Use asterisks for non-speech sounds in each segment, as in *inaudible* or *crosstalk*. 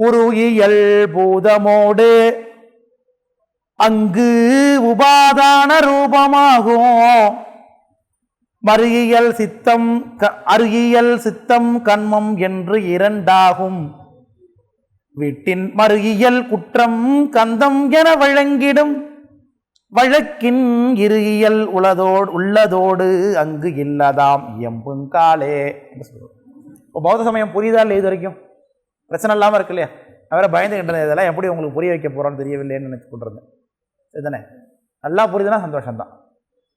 உருகியல் பூதமோடு அங்கு உபாதான ரூபமாகும். மருகியல் சித்தம் க- அருகியல் சித்தம் கண்மம் என்று இரண்டாகும். வீட்டின் மருகியல் குற்றம் கந்தம் என வழங்கிடும். வழக்கின் இருகியல் உளதோடு உள்ளதோடு அங்கு இல்லதாம் எம்புங்காலே சொல்லுவோம். இப்போ பௌத்த சமயம் புரியுதா இல்லை இது வரைக்கும்? பிரச்சனை இல்லாமல் இருக்கு இல்லையா? நான் வேற இதெல்லாம் எப்படி உங்களுக்கு புரிய வைக்க போகிறான்னு தெரியவில்லைன்னு நினச்சி கொண்டிருந்தேன். இதுதானே நல்லா புரியுதுன்னா சந்தோஷம்தான்.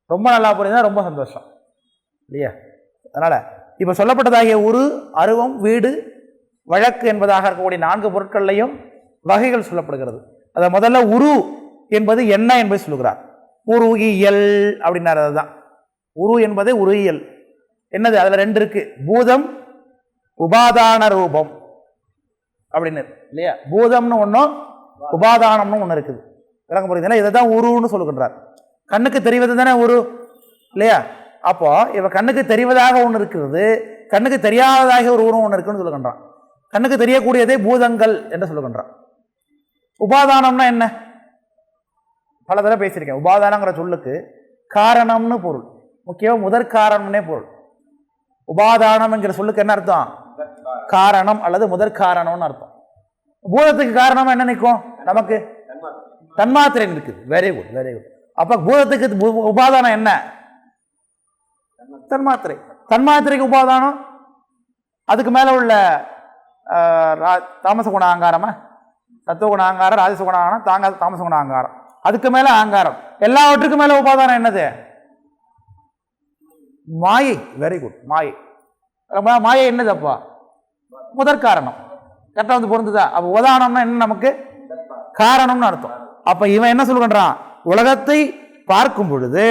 ரொம்ப நல்லா புரியுதுன்னா ரொம்ப சந்தோஷம். இல்லையா? அதனால் இப்போ சொல்லப்பட்டதாகிய உரு அருவம் வீடு வழக்கு என்பதாக இருக்கக்கூடிய நான்கு பொருட்கள்லையும் வகைகள் சொல்லப்படுகிறது. அதை முதல்ல உரு என்பது என்ன என்பதை சொல்லுகிறார். உருகியல் அப்படின்னாரு அதுதான். உரு என்பது உருகியல். என்னது? அதில் ரெண்டு இருக்குது பூதம் உபாதான ரூபம். அப்படின்னு இல்லையா? பூதம்னு ஒன்றும் உபாதானம்னு ஒன்று இருக்குது. விளங்க புரியுதுங்களா? இதை தான் உருன்னு சொல்லுகின்றார். கண்ணுக்கு தெரிவது தானே உரு? இல்லையா? அப்போ இவன் கண்ணுக்கு தெரிவதாக ஒன்று இருக்கிறது கண்ணுக்கு தெரியாததாக ஒரு உருவம் ஒன்று இருக்குன்னு சொல்லுகின்றான். கண்ணுக்கு தெரியக்கூடியதே பூதங்கள் என்று சொல்லுகின்றான். உபாதானம்னா என்ன? பல தடவை பேசியிருக்கேன். உபாதானங்கிற சொல்லுக்கு காரணம்னு பொருள். முக்கியமாக முதற் காரணம்னே பொருள். உபாதானம் என்கிற சொல்லுக்கு என்ன அர்த்தம்? காரணம் அல்லது முதற் காரணம்னு அர்த்தம். பூதத்துக்கு காரணமாக என்ன நிற்கும்? நமக்கு தன்மாத்திரை இருக்குது. வெரி குட் வெரி குட் அப்போ பூதத்துக்கு உபாதானம் என்ன? தன்மாத்திரை. தன்மாத்திரைக்கு உபாதானம்? அதுக்கு மேலே உள்ள தாமச குண அகங்காரமா? தத்துவ குண அகங்காரம் ராஜச குண அகங்காரம் தாங்க தாமச குண அங்காரம் அதுக்கு மேலே ஆங்காரம் எல்லாவற்றுக்கும் மேலே உபாதானம் என்னது? மாயை. வெரி குட் மாயை. மாயை என்னது அப்பா? முதற்காரணம் கரெக்டாக வந்து பொருந்துதா? அப்போ உதாரணம்னா என்ன நமக்கு? காரணம்னு அர்த்தம். அப்ப இவன் என்ன சொல்கின்றான் உலகத்தை பார்க்கும் பொழுது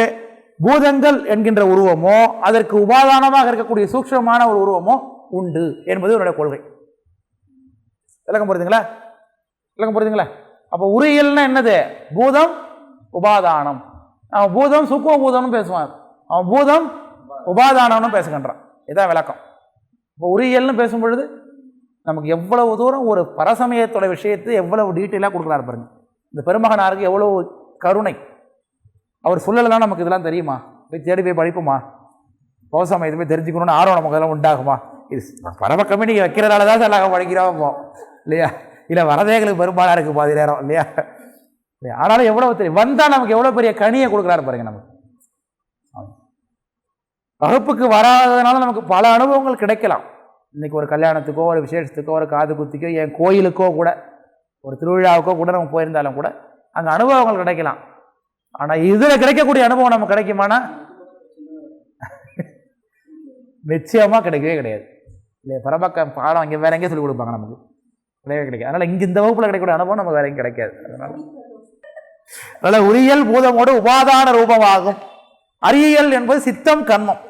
பூதங்கள் என்கின்ற உருவமோ அதற்கு உபாதானமாக இருக்கக்கூடிய சூக்ஷ்மமான ஒரு உருவமோ உண்டு என்பது என்னுடைய கொள்கை. விளக்கம் புரியுதுங்களா? விளக்கம் புரியுதுங்களா? அப்போ உரியல்னா என்னது? பூதம் உபாதானம். அவன் பூதம் சூக்கும பூதம்னு பேசுவான். அவன் பூதம் உபாதானம்னு பேசுகின்றான். இதான் விளக்கம். இப்போ உரியல்னு பேசும் பொழுது நமக்கு எவ்வளவு தூரம் ஒரு பரசமயத்தோட விஷயத்தை எவ்வளவு டீட்டெயிலாக கொடுக்குறாரு பாருங்க. இந்த பெருமகனாருக்கு எவ்வளவு கருணை. அவர் சொல்லலைன்னா நமக்கு இதெல்லாம் தெரியுமா? போய் தேடி போய் படிப்போமா? பௌசமயத்தை போய் தெரிஞ்சுக்கணும்னு ஆர்வம் நமக்கு இதெல்லாம் உண்டாகுமா? இது பரம கம்பெனி வைக்கிறதால தான் சார் நாங்கள் படிக்கிறோம் இல்லையா? இல்லை வரதேகளுக்கு பெரும்பாலாக இருக்குது பாதி நேரம். இல்லையா? இல்லையா? ஆனாலும் எவ்வளோ தெரியும். வந்தால் நமக்கு எவ்வளோ பெரிய கனியை கொடுக்குறாரு பாருங்க நமக்கு. வகுப்புக்கு வராததுனால நமக்கு பல அனுபவங்கள் கிடைக்கலாம். இன்றைக்கி ஒரு கல்யாணத்துக்கோ ஒரு விசேஷத்துக்கோ ஒரு காது குத்திக்கோ என் கோயிலுக்கோ கூட ஒரு திருவிழாவுக்கோ கூட நம்ம போயிருந்தாலும் கூட அங்கே அனுபவங்கள் கிடைக்கலாம். ஆனால் இதில் கிடைக்கக்கூடிய அனுபவம் நமக்கு கிடைக்குமானா? *laughs* நிச்சயமாக கிடைக்கவே கிடையாது. இல்லை பரமக்க பாடம் இங்கே வேற எங்கேயும் சொல்லிக் கொடுப்பாங்க நமக்கு. கிடையவே கிடைக்காது. அதனால் இங்கே இந்த வகுப்பில் கிடைக்கக்கூடிய அனுபவம் நமக்கு வேற எங்கேயும் கிடைக்காது. அதனால் அதனால் உரியல் பூதமோடு உபாதான ரூபமாகும். அறியியல் என்பது சித்தம் கண்மம்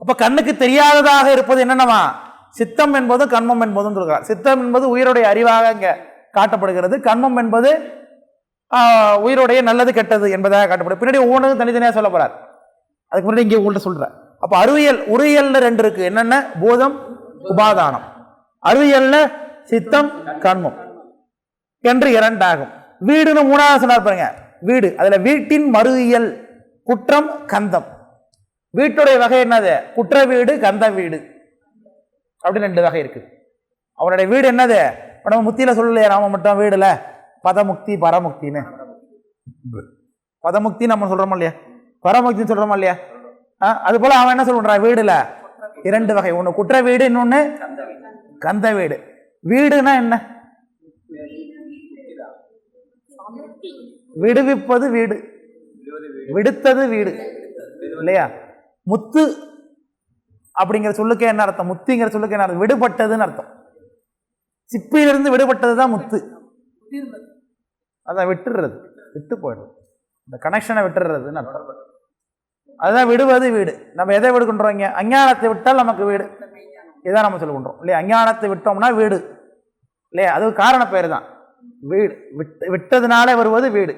அப்ப கண்ணுக்கு தெரியாததாக இருப்பது என்னென்னவா சித்தம் என்பதும் கண்மம் என்பதும் சொல்கிறார் சித்தம் என்பது உயிருடைய அறிவாக இங்கே காட்டப்படுகிறது. கண்மம் என்பது உயிருடைய நல்லது கெட்டது என்பதாக காட்டப்படும் பின்னாடி ஒவ்வொன்றும் தனித்தனியாக சொல்ல போறார். அதுக்கு முன்னாடி இங்கே உங்கள்கிட்ட சொல்கிறேன் அப்ப அறிவியல் உரியல்னு ரெண்டு இருக்கு. என்னென்ன? பூதம் உபாதானம். அறிவியல்ல சித்தம் கண்மம். என்று இரண்டாகும். வீடுன்னு மூணாவது சொன்னார் பாருங்க. வீடு. அதுல வீட்டின் மறுவியல் குற்றம் கந்தம். வீட்டுடைய வகை என்னது? குற்ற வீடு கந்த வீடு. அப்படின்னு ரெண்டு வகை இருக்கு அவனுடைய வீடு என்னது? இப்ப நம்ம முத்தியில சொல்லலையா நாம மட்டும் வீடுல. பதமுக்தி பரமுக்தின்னு. பதமுக்தி நம்ம சொல்றோமா இல்லையா? பரமுக்தின்னு சொல்றோமா இல்லையா? ஆ, அது போல அவன் என்ன சொல்றான்? வீடுல. இரண்டு வகை. ஒன்று குற்ற வீடு இன்னொன்று கந்த வீடு. வீடுனா என்ன? விடுவிப்பது வீடு. விடுத்தது வீடு. இல்லையா? முத்து அப்படிங்கிற சொல்லுக்கு என்ன அர்த்தம்? முத்துங்கிற சொல்லுக்கு என்ன அர்த்தம்? விடுபட்டதுன்னு அர்த்தம். சிப்பியிலிருந்து விடுபட்டது தான் முத்து. அதான் விட்டுடுறது விட்டு போயிடுறது. இந்த கனெக்ஷனை விட்டுடுறதுன்னு அர்த்தம். அதுதான் விடுவது வீடு. நம்ம எதை விடுகின்றோம் இங்கே? அஞ்ஞானத்தை விட்டால் நமக்கு வீடு. இதான் நம்ம சொல்லுகின்றோம் இல்லையா? அஞ்ஞானத்தை விட்டோம்னா வீடு. இல்லையா? அது காரண பேர் தான். வீடு. விட்டு விட்டதுனாலே வருவது வீடு.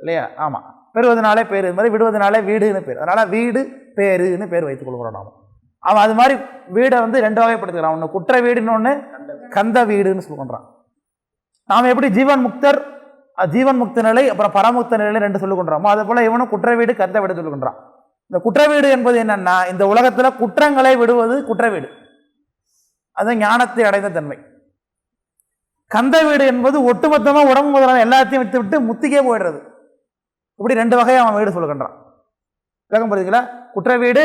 இல்லையா? ஆமாம் பெறுவதனாலே பேர் இது மாதிரி விடுவதனாலே வீடுன்னு பேர். அதனால் வீடு பேருன்னு பேர் வைத்துக் கொள்கிறோம் நாம். அவன் அது மாதிரி வீடை வந்து ரெண்டு வகைப்படுத்துக்கிறான் ஒன்று குற்ற வீடுன்னு ஒன்று கந்த வீடுன்னு சொல்லுகின்றான் நாம் எப்படி ஜீவன் முக்தர் ஜீவன் முக்த நிலை அப்புறம் பரமுக்த நிலை ரெண்டு சொல்லுகின்றோமோ அதே போல் இவனும் குற்ற வீடு கந்த வீடு சொல்லுகின்றான் இந்த குற்ற வீடு என்பது என்னென்னா இந்த உலகத்தில் குற்றங்களை விடுவது குற்ற வீடு. அது ஞானத்தை அடைந்த தன்மை. கந்த வீடு என்பது ஒட்டுமொத்தமாக உடம்பு முதலான எல்லாத்தையும் விட்டு விட்டு முத்திக்கே போயிடுறது. இப்படி ரெண்டு வகையாக அவன் வீடு சொல்லுகின்றான் விளக்கம் புரியுதுங்களா? குற்ற வீடு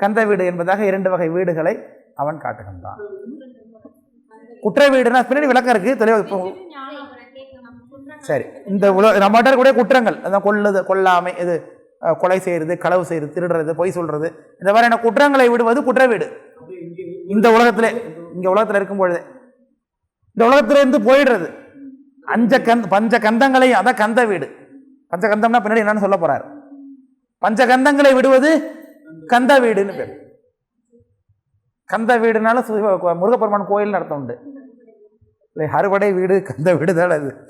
கந்த வீடு என்பதாக இரண்டு வகை வீடுகளை அவன் காட்டுகின்றான். குற்ற வீடுனா பின்னாடி விளக்கம் இருக்கு தெளிவாக இப்போ சரி இந்த உல நம்மகிட்ட கூட குற்றங்கள் அதான் கொள்ளுது கொல்லாமை இது கொலை செய்யறது களவு செய்யறது திருடுறது பொய் சொல்றது இந்த மாதிரியான குற்றங்களை விடுவது குற்ற வீடு. இந்த உலகத்தில் இங்கே உலகத்தில் இருக்கும் பொழுது இந்த உலகத்துலேருந்து போயிடுறது. அஞ்ச கந்த பஞ்ச கந்தங்களையும் அதான் கந்த வீடு. பஞ்சகந்தம்னா பின்னாடி என்னன்னு சொல்ல போறார். பஞ்ச கந்தங்களை விடுவது கந்த வீடுன்னு பேர். கந்த வீடுனால சிவ- முருகப்பெருமான் கோயில் நடத்த உண்டு. இல்லை அறுவடை வீடு கந்த வீடு தான் அது.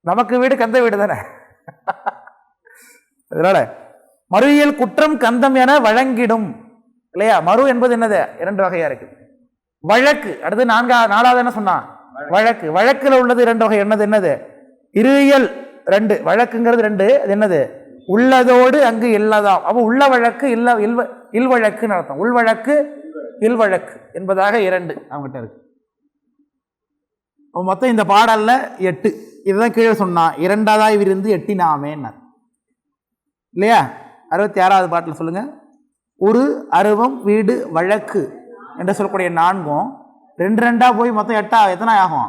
நமக்கு வீடு கந்த வீடு தானே அதனால மறுவியல் குற்றம் கந்தம் என வழங்கிடும். இல்லையா? மறு என்பது என்னது? இரண்டு வகையா இருக்கு. வழக்கு. அடுத்து நான்கா நாலாவது என்ன சொன்னான். வழக்கு. வழக்குல உள்ளது இரண்டு வகை. என்னது என்னது? இருவியல் ரெண்டு. வழக்குங்கிறது ரெண்டு. அது என்னது? உள்ளதோடு அங்கு இல்லதாம். அப்போ உள்ள வழக்கு இல்ல இல் இல் வழக்குன்னு அர்த்தம். உள் வழக்கு இல் வழக்கு என்பதாக இரண்டு. அவங்ககிட்ட இருக்கு. அப்போ மொத்தம் இந்த பாடல்ல எட்டு. இதுதான் கீழே சொன்னான் இரண்டாவதாய் விருந்து எட்டினாமேன்னார். இல்லையா? அறுபத்தி ஆறாவது பாட்டில் சொல்லுங்க. ஒரு அருவம் வீடு வழக்கு என்று சொல்லக்கூடிய நான்கும் ரெண்டு ரெண்டாக போய் மொத்தம் எட்டா எத்தனை ஆகும்?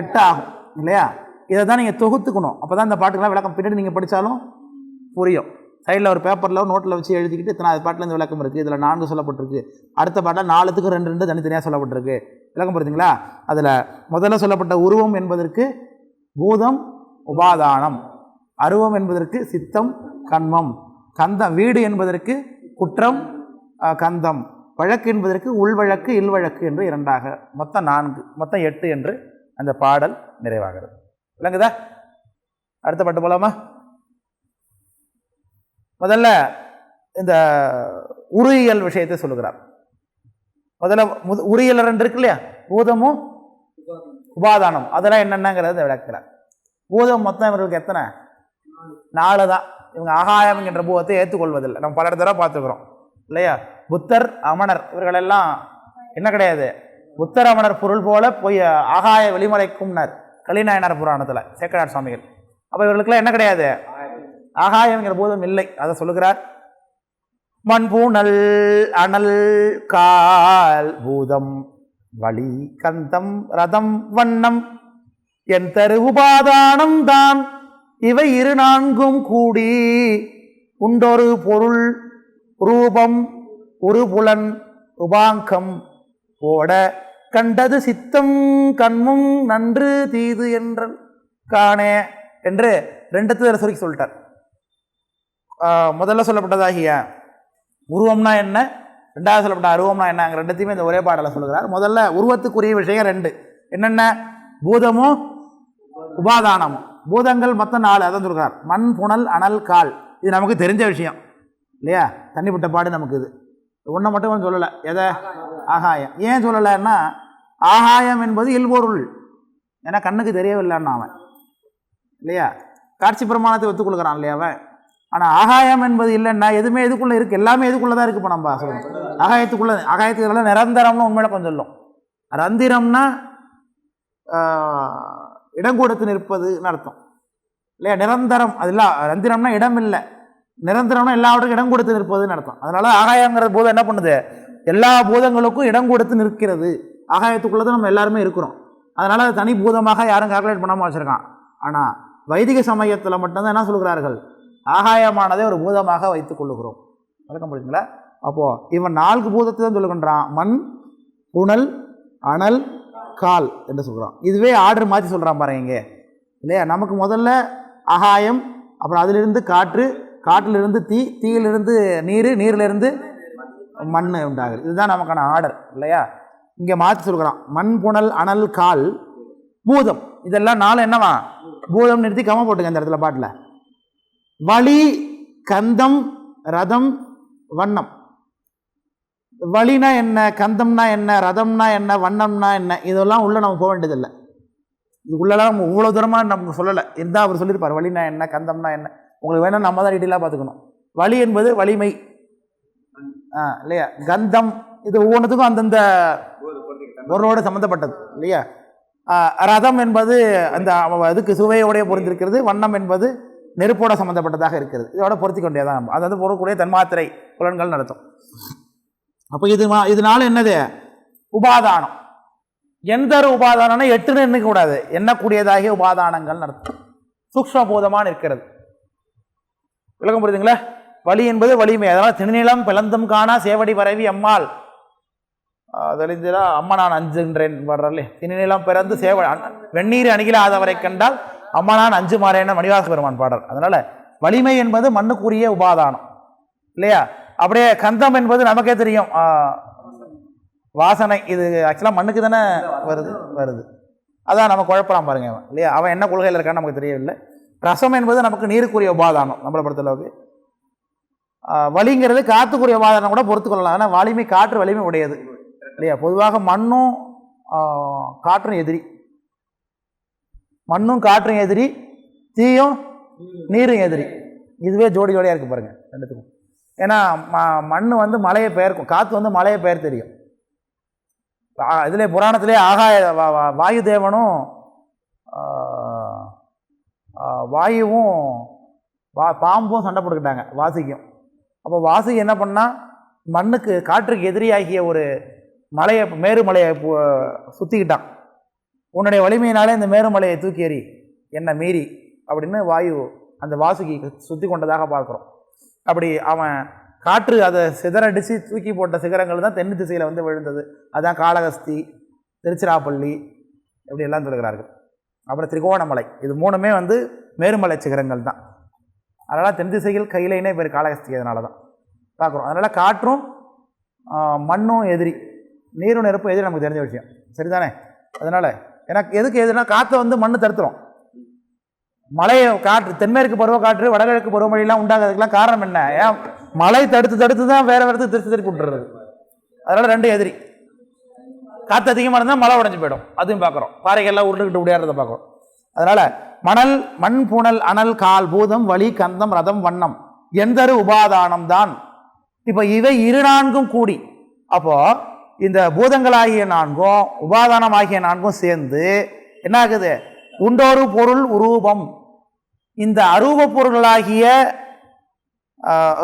எட்டு ஆகும் இல்லையா? இதை தான் நீங்கள் தொகுத்துக்கணும். அப்போ தான் இந்த பாட்டுக்கெல்லாம் விளக்கம். பின்னாடி நீங்கள் படித்தாலும் புரியும். சைடில் ஒரு பேப்பரில் நோட்டில் வச்சு எழுதிக்கிட்டு இத்தனாவது பாட்டில் இந்த விளக்கம் இருக்குது இதில் நான்கு சொல்லப்பட்டிருக்கு. அடுத்த பாட்டில் நாலுத்துக்கு ரெண்டு ரெண்டு தனித்தனியாக சொல்லப்பட்டிருக்கு. விளக்கம் பார்த்தீங்களா அதில் முதல்ல சொல்லப்பட்ட உருவம் என்பதற்கு பூதம் உபாதானம். அருவம் என்பதற்கு சித்தம் கண்மம். கந்தம் வீடு என்பதற்கு குற்றம் கந்தம். வழக்கு என்பதற்கு உள்வழக்கு இல்வழக்கு என்று இரண்டாக மொத்தம் நான்கு மொத்தம் எட்டு என்று அந்த பாடல் நிறைவாகிறது. விளங்குதா? அடுத்த பாட்டு போலாமா? முதல்ல இந்த உருயியல் விஷயத்தை சொல்லுகிறார். முதல்ல முது உருயியல் ரெண்டு இருக்கு இல்லையா? பூதமும் உபாதானம். அதெல்லாம் என்னென்னங்கிறத விளக்குறார் பூதம் மொத்தம் இவர்களுக்கு எத்தனை? நாலு தான் இவங்க ஆகாயம் என்ற பூதத்தை ஏற்றுக்கொள்வதில்லை. நம்ம பல தடவை பார்த்துக்கிறோம் இல்லையா? புத்தர் அமணர் இவர்களெல்லாம் என்ன கிடையாது? புத்தர் அமணர் பொருள் போல போய் ஆகாய வெளிமலைக்கும்னர். கலிநாயனார் புராணத்தில் சேக்கரார் சுவாமிகள். அப்போ இவர்களுக்கெல்லாம் என்ன கிடையாது? ஆகாயங்கிற போதும் இல்லை. அதை சொல்லுகிறார். மண்பூணல் அனல் கால் பூதம் வழி கந்தம் ரதம் வண்ணம். என் தரு உபாதானம் தான். இவை இரு நான்கும் கூடி உண்டொரு பொருள் ரூபம் ஒரு புலன் உபாங்கம் ஓட கண்டது சித்தம் கண்மும் நன்று தீது என்ற காணே என்று ரெண்டுத்து சுருக்கி சொல்லிட்டார். முதல்ல சொல்லப்பட்டதாகிய உருவம்னா என்ன ரெண்டாவது சொல்லப்பட்ட அருவம்னா என்ன அங்கே ரெண்டுத்தையுமே இந்த ஒரே பாடலை சொல்லுகிறார். முதல்ல உருவத்துக்குரிய விஷயம் ரெண்டு. என்னென்ன? பூதமும் உபாதானமும் பூதங்கள் மொத்தம் நாலு அதான் சொல்கிறார் மண் புனல் அனல் கால். இது நமக்கு தெரிஞ்ச விஷயம். இல்லையா? தண்ணிப்பட்ட பாடு நமக்கு இது. ஒன்றை மட்டும் சொல்லலை. எதை? ஆகாயம். ஏன் சொல்லலைன்னா ஆகாயம் என்பது இல்பொருள். ஏன்னா கண்ணுக்கு தெரியவில்லைன்னா அவன். இல்லையா? காட்சி பிரமாணத்தை ஒத்துக்கொள்கிறான் இல்லையா அவன்? ஆனால் ஆகாயம் என்பது இல்லைன்னா எதுவுமே எதுக்குள்ளே இருக்குது எல்லாமே எதுக்குள்ளே தான் இருக்குது இப்போ நம்ம சொல்லணும் ஆகாயத்துக்குள்ளே ஆகாயத்துக்குள்ள நிரந்தரம்னு உண்மையில கொஞ்சம் சொல்லும். ரந்திரம்னா இடம் கொடுத்து நிற்பதுன்னு அர்த்தம். இல்லையா? நிரந்தரம். அது இல்லை. ரந்திரம்னா இடம் இல்லை நிரந்தரம்னா எல்லாவற்றுக்கும் இடம் கொடுத்து நிற்பதுன்னு அர்த்தம். அதனால ஆகாயங்கிற போதம் என்ன பண்ணுது? எல்லா பூதங்களுக்கும் இடம் கொடுத்து நிற்கிறது. ஆகாயத்துக்குள்ளே தான் நம்ம எல்லாருமே இருக்கிறோம். அதனால் அது தனி பூதமாக யாரும் கால்குலேட் பண்ணாமல் வச்சுருக்கான். ஆனால் வைதிக சமயத்தில் மட்டும்தான் என்ன சொல்கிறார்கள் ஆகாயமானதை ஒரு பூதமாக வைத்துக் கொள்ளுகிறோம். விளக்கம் புரியுதுங்களா அப்போது இவன் நான்கு பூதத்தை தான் சொல்லுகின்றான். மண் புனல் அனல் கால் என்று சொல்கிறான் இதுவே ஆர்டர் மாற்றி சொல்கிறான் பாருங்க இல்லையா? நமக்கு முதல்ல ஆகாயம் அப்புறம் அதிலிருந்து காற்று காட்டிலிருந்து தீ தீயிலிருந்து நீர் நீரிலிருந்து மண் உண்டாகுது. இதுதான் நமக்கான ஆர்டர் இல்லையா? இங்கே மாற்றி சொல்கிறான் மண் புனல் அனல் கால் பூதம். இதெல்லாம் நாலு என்னவா? பூதம் நிறுத்தி கம போட்டுங்க அந்த இடத்துல பாட்டில். வழி கந்தம் ரதம் வண்ணம். வழினா என்ன கந்தம்னா என்ன ரதம்னா என்ன வண்ணம்னா என்ன இதெல்லாம் உள்ளே நம்ம போக வேண்டியதில்லை. இதுக்குள்ளெல்லாம் நம்ம இவ்வளோ தூரமாக நமக்கு சொல்லலை. இருந்தால் அவர் சொல்லியிருப்பார். வழினா என்ன கந்தம்னா என்ன. உங்களுக்கு வேணால் நம்ம தான் டீட்டெயிலாக பார்த்துக்கணும். வலி என்பது வலிமை. ஆ இல்லையா? கந்தம் இது ஒவ்வொன்றுத்துக்கும் அந்தந்த பொருளோடு சம்மந்தப்பட்டது இல்லையா? ரதம் என்பது அந்த அதுக்கு சுவையோடைய பொருந்திருக்கிறது வண்ணம் என்பது நெருப்போட சம்மந்தப்பட்டதாக இருக்கிறது. இதோட பொருத்தி கொண்டேதான் அது அதாவது பொருட்களுடைய தன்மாத்திரை புலன்கள் நடத்தும். அப்போ இது மா- இதனால என்னது? உபாதானம். எந்த ஒரு உபாதானம்னா எட்டுன்னு எண்ணக்கூடாது எண்ணக்கூடியதாகிய உபாதானங்கள் நடத்தும். சூக்ஷ்மபூதமாக இருக்கிறது விளக்கம் புரியுதுங்களா? வலி என்பது வலிமை. அதனால் திருநிலம் பிளந்தும் காணா சேவடி பரவி அம்மாள். தெளிந்ததா அம்மா நான் அஞ்சுன்றேன் வர்றல்லே திருநிலம் பிறந்து சேவ அ- வெந்நீர் அணுகிலாதவரை கண்டால் அம்மா நான் அஞ்சு மாறேன மணிவாச பெருமான் பாடல். அதனால வலிமை என்பது மண்ணுக்குரிய உபாதானம். இல்லையா? அப்படியே கந்தம் என்பது நமக்கே தெரியும். வாசனை. இது ஆக்சுவலாக மண்ணுக்கு தானே வருது வருது. அதான் நம்ம குழப்பலாம் பாருங்க இல்லையா? அவன் என்ன கொள்கையில் இருக்கான்னு நமக்கு தெரியவில்லை. ரசம் என்பது நமக்கு நீருக்குரிய உபாதானம் நம்மளை பொறுத்தளவுக்கு. வலிங்கிறது காற்றுக்குரிய உபாதானம் கூட பொறுத்துக்கொள்ளலாம். ஆனால் வலிமை காற்று வலிமை உடையது. இல்லையா? பொதுவாக மண்ணும் காற்றும் எதிரி. மண்ணும் காற்றும் எதிரி தீயும் நீரும் எதிரி. இதுவே ஜோடி ஜோடியாக இருக்குது பாருங்கள் ரெண்டுத்துக்கும். ஏன்னா ம மண் வந்து மலையை பெயர்க்கும் காற்று வந்து மலையை பெயர் தெரியும். இதில் புராணத்திலே ஆகாய வா- வாயு தேவனும் வாயுவும் வா பாம்பும் சண்டை போட்டுக்கிட்டாங்க வாசிக்கும். அப்போ வாசி என்ன பண்ணால் மண்ணுக்கு காற்றுக்கு எதிரியாகிய ஒரு மலையை மேருமலையை சுற்றிக்கிட்டான் உன்னுடைய வலிமையினாலே இந்த மேருமலையை தூக்கி எறி என்னை மீறி அப்படின்னு வாயு அந்த வாசுகி சுற்றி கொண்டதாக பார்க்குறோம். அப்படி அவன் காற்று அதை சிதறடிச்சு தூக்கி போட்ட சிகரங்கள் தான் தென் திசையில் வந்து விழுந்தது. அதுதான் காளகஸ்தி திருச்சிராப்பள்ளி இப்படி எல்லாம் சொல்கிறார்கள். அப்புறம் திரிகோணமலை. இது மூணுமே வந்து மேருமலை சிகரங்கள் தான். அதனால் தென் திசையில் கையிலேனே பேர் காளகஸ்தி அதனால தான் பார்க்குறோம். அதனால் காற்றும் மண்ணும் எதிரி. நீரும் நெருப்பும் எதிரி நமக்கு தெரிஞ்ச விஷயம். சரிதானே? அதனால் எனக்கு எதுக்கு எதுனா காற்றை வந்து மண் தடுத்துரும். மழையை காற்று தென்மேற்கு பருவ காற்று வடகிழக்கு பருவமழையெல்லாம் உண்டாகிறதுக்கெல்லாம் காரணம் என்ன? ஏன்? மழை தடுத்து தடுத்து தான் வேறு வேறு திருச்சி திருப்பி விட்டுறது. அதனால் ரெண்டு எதிரி. காற்று அதிகமாக இருந்தால் மழை உடஞ்சி போயிடும். அதையும் பார்க்குறோம். பாறைகள்லாம் உருண்டுக்கிட்டு உடையாடுறத பார்க்குறோம். அதனால் மணல் மண் புனல் அனல் கால் பூதம் வலி கந்தம் ரதம் வண்ணம் எந்தரு உபாதானம் தான்? இப்போ இவை இரு நான்கும் கூடி. அப்போது இந்த பூதங்களாகிய நான்கும் உபாதானமாகிய நான்கும் சேர்ந்து என்ன ஆகுது உண்டொரு பொருள் உரூபம். இந்த அரூப பொருள்களாகிய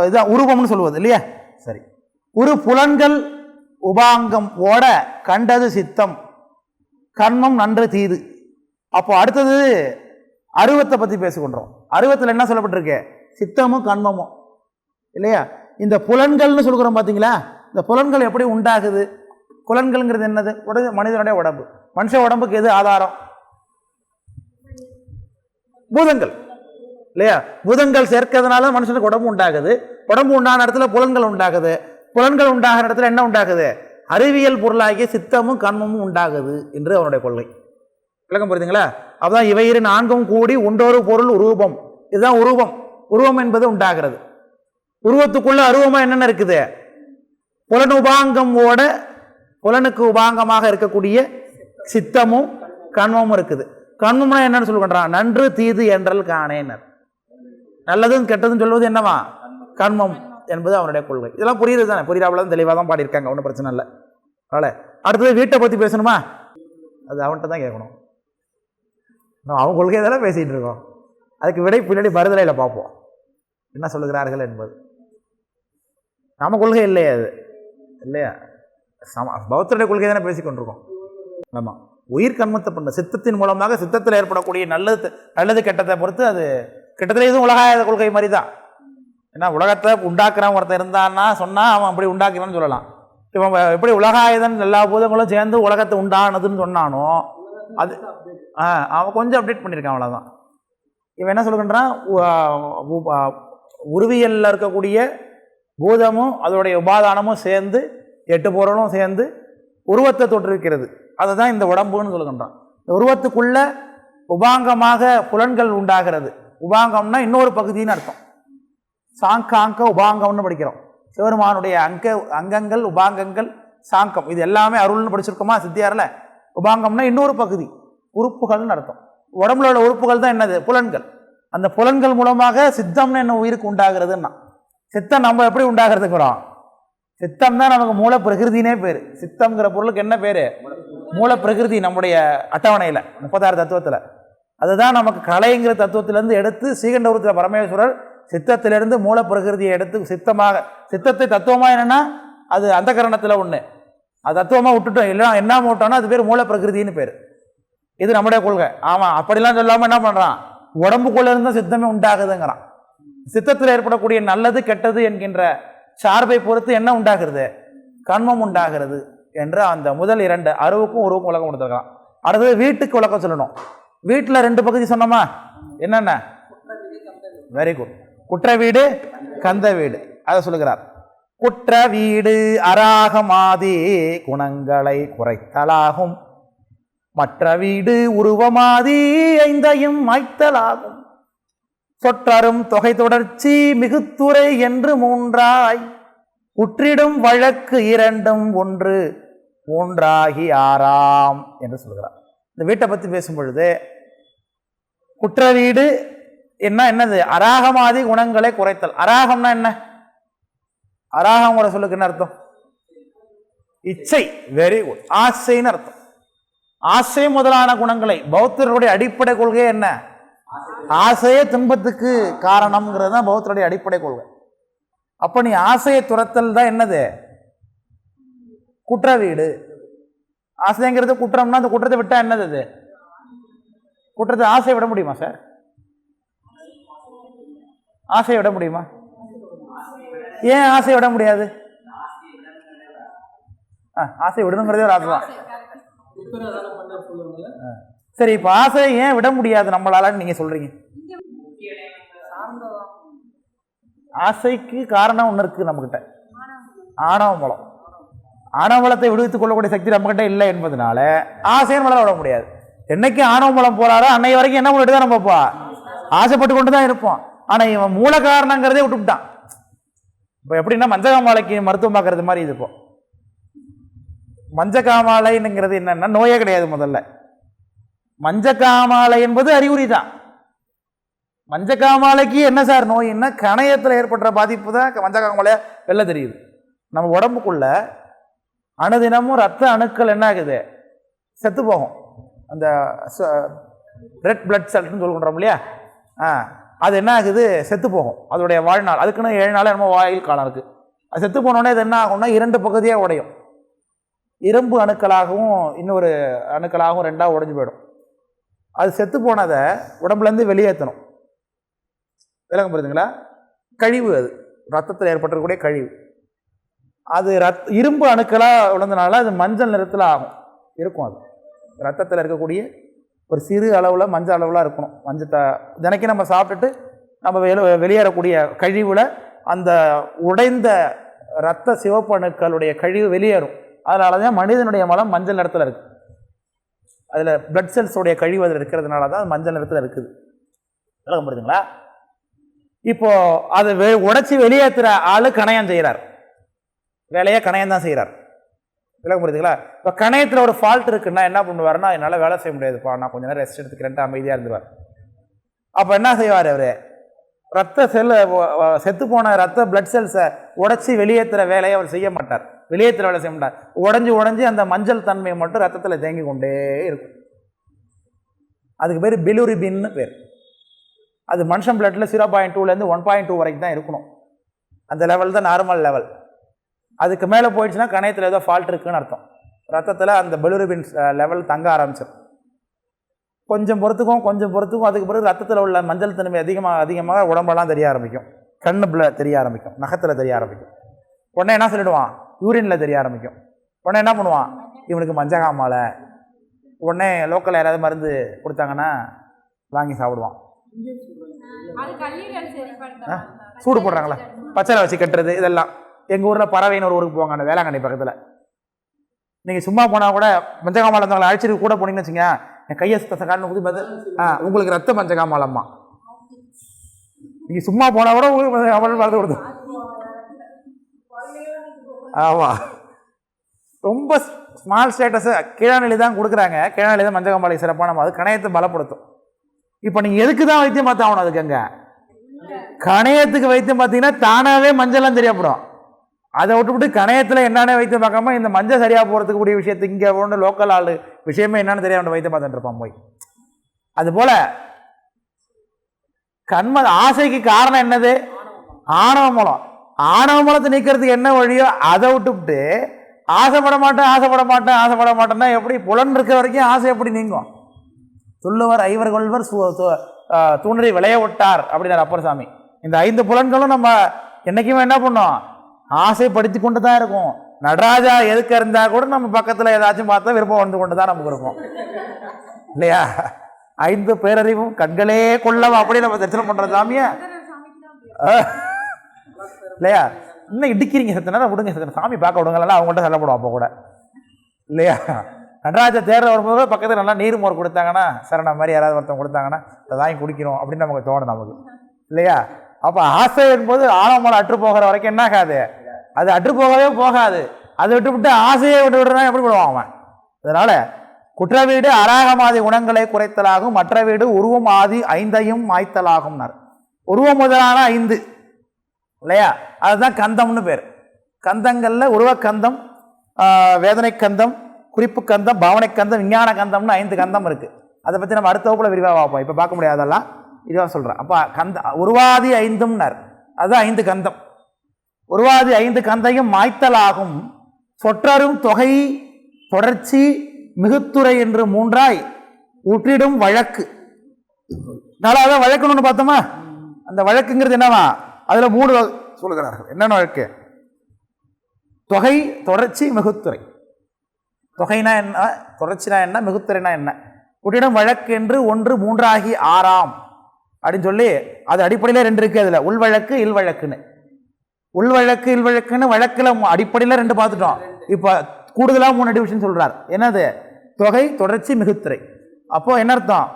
இதான் உருவம்னு சொல்லுவது இல்லையா? சரி. ஒரு புலன்கள் உபாங்கம் ஓட கண்டது சித்தம். கர்மம் நன்று தீது. அப்போ அடுத்தது அருவத்தை பற்றி பேசிக்கொண்டோம். அருவத்தில் என்ன சொல்லப்பட்டிருக்கு? சித்தமும் கண்மமும். இல்லையா? இந்த புலன்கள்னு சொல்கிறோம் பார்த்தீங்களா இந்த புலன்கள் எப்படி உண்டாகுது? புலன்கள்ங்கிறது என்னது? உடம்பு மனிதனுடைய உடம்பு. மனுஷ உடம்புக்கு எது ஆதாரம்? பூதங்கள். இல்லையா? பூதங்கள் சேர்க்கிறதுனால மனுஷனுக்கு உடம்பு உண்டாகுது. உடம்பு உண்டான இடத்துல புலன்கள் உண்டாகுது. புலன்கள் உண்டாகிற இடத்துல என்ன உண்டாகுது? அறிவியல் பொருளாகிய சித்தமும் கண்மமும் உண்டாகுது என்று அவனுடைய கொள்கை. விளக்கம் புரியுதுங்களா? அப்பதான் இவையிரு நான்கும் கூடி ஒன்றொரு பொருள் உருவம். இதுதான் உருவம். உருவம் என்பது உண்டாகிறது. உருவத்துக்குள்ள அருவமா என்னென்ன இருக்குது? புலன் உபாங்கம் ஓட புலனுக்கு உபாங்கமாக இருக்கக்கூடிய சித்தமும் கண்மமும் இருக்குது. கண்மம்னா என்னன்னு சொல்லுகின்றான் நன்று தீது என்றல் காணேனர். நல்லதும் கெட்டதும் சொல்வது என்னவா? கண்மம் என்பது அவனுடைய கொள்கை. இதெல்லாம் புரியுது தானே? புரியாமல் தான் தெளிவாக தான் பாடியிருக்காங்க. ஒன்றும் பிரச்சனை இல்லை. அதனால் அடுத்தது வீட்டை பற்றி பேசணுமா? அது அவன்கிட்ட தான் கேட்கணும். நம்ம அவன் கொள்கையை தானே பேசிகிட்டு இருக்கோம். அதுக்கு விடை பின்னாடி மறுதலையில் பார்ப்போம். என்ன சொல்லுகிறார்கள் என்பது. நம்ம கொள்கை இல்லையா அது. இல்லையா? சம பௌத்தருடைய கொள்கை தானே பேசிக்கொண்டிருக்கோம் ஆமாம் உயிர் கண்மத்தை பண்ண. சித்தத்தின் மூலமாக சித்தத்தில் ஏற்படக்கூடிய நல்லது நல்லது கெட்டதை பொறுத்து அது கிட்டத்தட்ட இதுவும் உலகாயத கொள்கை மாதிரி தான் ஏன்னா உலகத்தை உண்டாக்குறவன் ஒருத்தன் இருந்தான்னா சொன்னால் அவன் அப்படி உண்டாக்குறான்னு சொல்லலாம். இவன் எப்படி உலகாயுதன் எல்லா பூதங்களும் சேர்ந்து உலகத்தை உண்டானதுன்னு சொன்னானோ அது ஆ அவன் கொஞ்சம் அப்டேட் பண்ணியிருக்கான் அவ்வளோதான் இவன் என்ன சொல்லுகின்றான்? உருவியலில் இருக்கக்கூடிய பூதமும் அதோடைய உபாதானமும் சேர்ந்து எட்டு பொருளும் சேர்ந்து உருவத்தை தொற்றுவிக்கிறது அதுதான் இந்த உடம்புன்னு சொல்லுகின்றான். இந்த உருவத்துக்குள்ள உபாங்கமாக புலன்கள் உண்டாகிறது. உபாங்கம்னா இன்னொரு பகுதின்னு அர்த்தம். சாங்காங்க உபாங்கம்னு படிக்கிறோம். சிவருமானுடைய அங்க அங்கங்கள் உபாங்கங்கள் சாங்கம். இது எல்லாமே அருள்னு படிச்சிருக்கோமா? சித்தியாரில்? உபாங்கம்னா இன்னொரு பகுதி. உறுப்புகள்னு அர்த்தம். உடம்புல உள்ள உறுப்புகள் தான் என்னது? புலன்கள். அந்த புலன்கள் மூலமாக சித்தம்னு என்ன உயிருக்கு உண்டாகிறதுன்னா சித்தம் நம்ம எப்படி உண்டாகிறதுங்கிறோம்? சித்தம் தான் நமக்கு மூல பிரகிருதினே பேர். சித்தம்ங்கிற பொருளுக்கு என்ன பேர்? மூல பிரகிருதி நம்முடைய அட்டவணையில் முப்பத்தாறு தத்துவத்தில். அதுதான் நமக்கு கலைங்கிற தத்துவத்திலேருந்து எடுத்து ஸ்ரீகண்டபுரத்தில் பரமேஸ்வரர் சித்தத்திலிருந்து மூல பிரகிருதியை எடுத்து சித்தமாக சித்தத்தை தத்துவமாக என்னென்னா அது அந்த கரணத்தில் ஒன்று அது தத்துவமாக விட்டுட்டோம். இல்லைன்னா என்ன விட்டோம்னா அது பேர் மூல பிரகிருதின்னு பேர். இது நம்முடைய கொள்கை. ஆமாம் அப்படிலாம் சொல்லாமல் என்ன பண்ணுறான் உடம்புக்குள்ளே இருந்தால் சித்தமே உண்டாகுதுங்கிறான். சித்தத்தில் ஏற்படக்கூடிய நல்லது கெட்டது என்கின்ற சார்பை பொறுத்து என்ன உண்டாகிறது? கண்மம் உண்டாகிறது என்று அந்த முதல் இரண்டு அருவுக்கும் உருவுக்கும் உலகம் கொடுத்துருக்கான் அடுத்தது வீட்டுக்கு உலகம் சொல்லணும். வீட்டில் ரெண்டு பகுதி சொன்னோமா? என்னென்ன? வெரி குட் குற்ற வீடு கந்த வீடு. அதை சொல்லுகிறார். குற்ற வீடு அராகமாதி குணங்களை குறைத்தலாகும். மற்ற வீடு உருவமாதி ஐந்தையும் மாய்த்தலாகும். சொற்றரும் தொகை தொடர்ச்சி மிகுத்துறை என்று மூன்றாய். உற்றிடும் வழக்கு இரண்டும் ஒன்று மூன்றாகி ஆறாம் என்று சொல்கிறார் இந்த வீட்டை பற்றி பேசும் பொழுது குற்ற வீடு என்ன என்னது? அராகமாதி குணங்களை குறைத்தல். அராகம்னா என்ன? அராகங்கிற சொல்லுக்கு என்ன அர்த்தம்? இச்சை. வெரி குட் ஆசைன்னு அர்த்தம். ஆசை முதலான குணங்களை பௌத்தருடைய அடிப்படை கொள்கை என்ன? ஆசையே துன்பத்துக்கு காரணம்ங்கிறது தான் பௌத்தருடைய அடிப்படை கொள்கை. அப்போ நீ ஆசையை துரத்தல் தான் என்னது? குற்ற வீடு. ஆசைங்கிறது குற்றம்னா அந்த குற்றத்தை விட்டால் என்னது அது? குற்றத்தை ஆசையை விட முடியுமா சார் ஆசையை விட முடியுமா? ஏன் ஆசையை விட முடியாது? ஆ ஆசை விடணுங்கிறதே ஒரு ஆசை தான் சரி இப்போ ஆசையை ஏன் விட முடியாது நம்மளாலன்னு நீங்கள் சொல்கிறீங்க ஆசைக்கு காரணம் ஒன்று இருக்குது நம்மக்கிட்ட ஆணவ மூலம். ஆணவ விடுவித்துக் கொள்ளக்கூடிய சக்தி நம்மக்கிட்ட இல்லை என்பதனால ஆசையை நம்மளால் விட முடியாது. என்னைக்கு ஆணவ மூலம் போறாரோ அன்னை வரைக்கும் என்ன பண்ணிட்டு தான் நம்ம போ ஆசைப்பட்டு கொண்டு தான் இருப்போம். ஆனால் இவன் மூல காரணங்கிறதே விட்டுவிட்டான். இப்போ எப்படின்னா மஞ்சகாமாலைக்கு மருத்துவம் பார்க்கறது மாதிரி இது இப்போ. மஞ்சக்காமாலைங்கிறது என்னென்னா நோயே கிடையாது முதல்ல. மஞ்சக்காமாலை என்பது அறிகுறி தான். மஞ்சக்காமாலைக்கு என்ன சார் நோயின்னா கணையத்தில் ஏற்படுற பாதிப்பு தான் மஞ்சக்காமாலையா வெளில தெரியுது. நம்ம உடம்புக்குள்ள அணுதினமும் ரத்த அணுக்கள் என்ன ஆகுது? செத்து போகும். அந்த ரெட் பிளட் செல்ட்னு சொல்லுறோம் இல்லையா? ஆ. அது என்ன ஆகுது? செத்து போகும். அதோடைய வாழ்நாள். அதுக்குன்னு ஏழு நாள் என்னமோ வாயில் காலம் இருக்குது அது செத்து போனோடனே அது என்ன ஆகும்னா இரண்டு பகுதியாக உடையும். இரும்பு அணுக்களாகவும் இன்னொரு அணுக்களாகவும் ரெண்டாக உடைஞ்சு போயிடும். அது செத்து போனதை உடம்புலேருந்து வெளியேற்றணும். விளக்கம் புரியுதுங்களா கழிவு அது. ரத்தத்தில் ஏற்பட்டிருக்கக்கூடிய கழிவு. அது ரத் இரும்பு அணுக்களாக உழந்தனால அது மஞ்சள் நிறத்தில் ஆகும். இருக்கும் அது. ரத்தத்தில் இருக்கக்கூடிய ஒரு சிறு அளவில் மஞ்சள் அளவில் இருக்கணும். மஞ்சத்தை தினைக்கு தினைக்கும் நம்ம சாப்பிட்டுட்டு நம்ம வெளி வெளியேறக்கூடிய கழிவில் அந்த உடைந்த இரத்த சிவப்பு அணுக்களுடைய கழிவு வெளியேறும். அதனால தான் மனிதனுடைய மலம் மஞ்சள் நிறத்தில் இருக்குது அதில் பிளட் செல்ஸுடைய கழிவு அதில் இருக்கிறதுனால தான் மஞ்சள் நிறத்தில் இருக்குது. விளக்கம் புரியுதுங்களா இப்போது அதை வெ உடைச்சி வெளியேற்றுற ஆள் கணையம் செய்கிறார் வேலையை கணையம் தான் செய்கிறார் விளக்க முடியுதுங்களா இப்போ கணையத்தில் ஒரு ஃபால்ட் இருக்குன்னா என்ன பண்ணுவாருன்னா என்னால் வேலை செய்ய முடியாதுப்பா நான் கொஞ்ச நேரம் ரெஸ்ட் எடுத்துக்கிறேன்ட்டு அமைதியாக இருந்துவார் அப்போ என்ன செய்வார் அவர்? ரத்த செல்ல செத்து போன ரத்த பிளட் செல்ஸை உடச்சி வெளியேற்றுற வேலையை அவர் செய்ய மாட்டார். வெளியேற்றுற வேலை செய்ய மாட்டார். உடஞ்சி உடஞ்சி அந்த மஞ்சள் தன்மையை மட்டும் ரத்தத்தில் தேங்கி கொண்டே இருக்கும். அதுக்கு பேர் பிலுரிபின்னு பேர். அது மனுஷன் பிளட்டில் ஜீரோ பாயிண்ட் டூலேருந்து ஒன் பாயிண்ட் டூ வரைக்கும் தான் இருக்கணும். அந்த லெவல் தான் நார்மல் லெவல் அதுக்கு மேலே போயிடுச்சுன்னா கணையத்தில் ஏதோ ஃபால்ட் இருக்குன்னு அர்த்தம். ரத்தத்தில் அந்த பெலுரிபின் லெவல் தங்க ஆரம்பிச்சிடும் கொஞ்சம் பொறுத்துக்கும் கொஞ்சம் பொறுத்துக்கும் அதுக்கு பிறகு ரத்தத்தில் உள்ள மஞ்சள் தன்மை அதிகமாக அதிகமாக உடம்பெல்லாம் தெரிய ஆரம்பிக்கும். கண்ணுல தெரிய ஆரம்பிக்கும் நகத்தில் தெரிய ஆரம்பிக்கும். உடனே என்ன சொல்லிடுவான்? யூரினில் தெரிய ஆரம்பிக்கும். உடனே என்ன பண்ணுவான்? இவனுக்கு மஞ்சகாமாலை உடனே லோக்கல் யாராவது மருந்து கொடுத்தாங்கன்னா வாங்கி சாப்பிடுவான். சூடு போடுறாங்களா? பச்சளை வச்சு கட்டுறது இதெல்லாம். எங்கள் ஊரில் பறவைன்னு ஒரு ஊருக்கு போவாங்க அந்த வேளாங்கண்ணி பக்கத்தில். நீங்கள் சும்மா போனால் கூட மஞ்சகாமாலை இருந்தவங்களை அழைச்சிட்டு கூட போனீங்கன்னு வச்சுங்க என் கையை சுத்த காரணம் ஊதி ஆ உங்களுக்கு ரத்த மஞ்சகாமாலம்மா. நீங்கள் சும்மா போனால் கூட உங்களுக்கு மஞ்சகாமாலை மருந்து கொடுத்து ஆமாம் ரொம்ப ஸ்மால் ஸ்டேட்டஸை கீழாநிலை தான் கொடுக்குறாங்க. கீழாநிலை தான் மஞ்சகம்பாளை சிறப்பான அது கணையத்தை பலப்படுத்தும். இப்போ நீங்கள் எதுக்கு தான் வைத்தியம் பார்த்தாகணும் அதுக்கு அங்கே? கணையத்துக்கு வைத்தியம் பார்த்தீங்கன்னா தானாகவே மஞ்சள்லாம் தெரியப்படும் அதை விட்டுவிட்டு கணையத்தில் என்னென்ன வைத்தியம் பார்க்காம இந்த மஞ்சள் சரியாக போகிறதுக்கு கூடிய விஷயத்து இங்கே ஒன்று லோக்கல் ஆள் விஷயமே என்னென்னு தெரியாமல் வைத்து பார்த்துட்டு இருப்பான் போய். அதுபோல் கண்ம ஆசைக்கு காரணம் என்னது? ஆணவ மூலம். ஆணவ மூலத்தை நீக்கிறதுக்கு என்ன வழியோ அதை விட்டுவிட்டு ஆசைப்பட மாட்டேன் ஆசைப்பட மாட்டேன் ஆசைப்பட மாட்டேன்னா எப்படி புலன் இருக்கிற வரைக்கும் ஆசை எப்படி நீங்கும்? சொல்லுவர் ஐவர் கொள்வர் சு தூணரை விளைய விட்டார் அப்படின்னார் அப்பர் சாமி. இந்த ஐந்து புலன்களும் நம்ம என்றைக்குமே என்ன பண்ணோம்? ஆசைப்படுத்தி கொண்டு தான் இருக்கும். நடராஜா எதுக்க இருந்தால் கூட நம்ம பக்கத்தில் ஏதாச்சும் பார்த்தா விருப்பம் வந்து கொண்டு தான் நமக்கு இருக்கும் இல்லையா? ஐந்து பேரறிவும் கண்களே கொள்ளவா? அப்படி நம்ம தரிசனம் பண்ணுற சாமியை. ஆ. இல்லையா? இன்னும் இடிக்கிறீங்க சத்த விடுங்க சத்தனை சாமி பார்க்க விடுங்களா அவங்கள்ட்ட சல்லப்படும் அப்போ கூட. இல்லையா? நடராஜ தேர்தல் வரும்போது பக்கத்தில் நல்லா நீர் மோர் கொடுத்தாங்கன்னா சரண மாதிரி யாராவது ஒருத்தவங்க கொடுத்தாங்கன்னா அதை வாங்கி குடிக்கணும் அப்படின்னு நமக்கு தோணும் நமக்கு. இல்லையா? அப்போ ஆசை என்பது ஆழமலை அற்று போகிற வரைக்கும் என்ன ஆகாது? அது அற்று போகவே போகாது. அதை விட்டு விட்டு ஆசையை விட்டு விடுறா எப்படி விடுவான் அவன்? அதனால குற்ற வீடு அராகமாதி குணங்களை குறைத்தலாகும் மற்ற வீடு உருவம் ஆதி ஐந்தையும் மாய்த்தலாகும்னார் உருவம் முதலான ஐந்து இல்லையா? அதுதான் கந்தம்னு பேர். கந்தங்களில் உருவக்கந்தம் வேதனை கந்தம் குறிப்பு கந்தம் பாவனை கந்தம் விஞ்ஞான கந்தம்னு ஐந்து கந்தம் இருக்குது அதை பற்றி நம்ம அடுத்த விரிவாக பார்ப்போம். இப்போ பார்க்க முடியாதெல்லாம் இதுவாக சொல்கிறேன் அப்போ கந்த உருவாதி ஐந்தும்னார் அதுதான் ஐந்து கந்தம். உருவாதி ஐந்து கந்தையும் மாய்த்தலாகும். சொற்றரும் தொகை தொடர்ச்சி மிகுத்துறை என்று மூன்றாய் உற்றிடும் வழக்கு. நாலாவது வழக்குன்னு ஒன்று பார்த்தோமா? அந்த வழக்குங்கிறது என்னவா? அதில் மூணு வகை சொல்லுகிறார்கள். என்னென்ன வழக்கு? தொகை தொடர்ச்சி மிகுத்துறை. தொகைனா என்ன? தொடர்ச்சினா என்ன? மிகுத்துறைனா என்ன? உற்றிடும் வழக்கு என்று ஒன்று மூன்றாகி ஆறாம். அப்படின்னு சொல்லி அது அடிப்படையில் ரெண்டு இருக்குது அதில். உள் வழக்கு இல் வழக்குன்னு உள் வழக்கு இல் வழக்குன்னு வழக்கில் அடிப்படையில் ரெண்டு பார்த்துட்டோம். இப்போ கூடுதலாக மூணு டிவிஷன் சொல்கிறார் என்னது? தொகை தொடர்ச்சி மிகுத்துறை. அப்போது என்ன அர்த்தம்?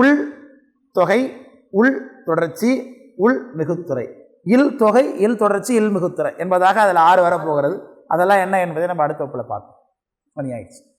உள் தொகை உள் தொடர்ச்சி உள் மிகுத்துறை. இல் தொகை இல் தொடர்ச்சி இல் மிகுத்துறை. என்பதாக அதில் ஆறு வர போகிறது. அதெல்லாம் என்ன என்பதை நம்ம அடுத்த வகுப்புல பார்ப்போம். மணி ஆயிடுச்சு.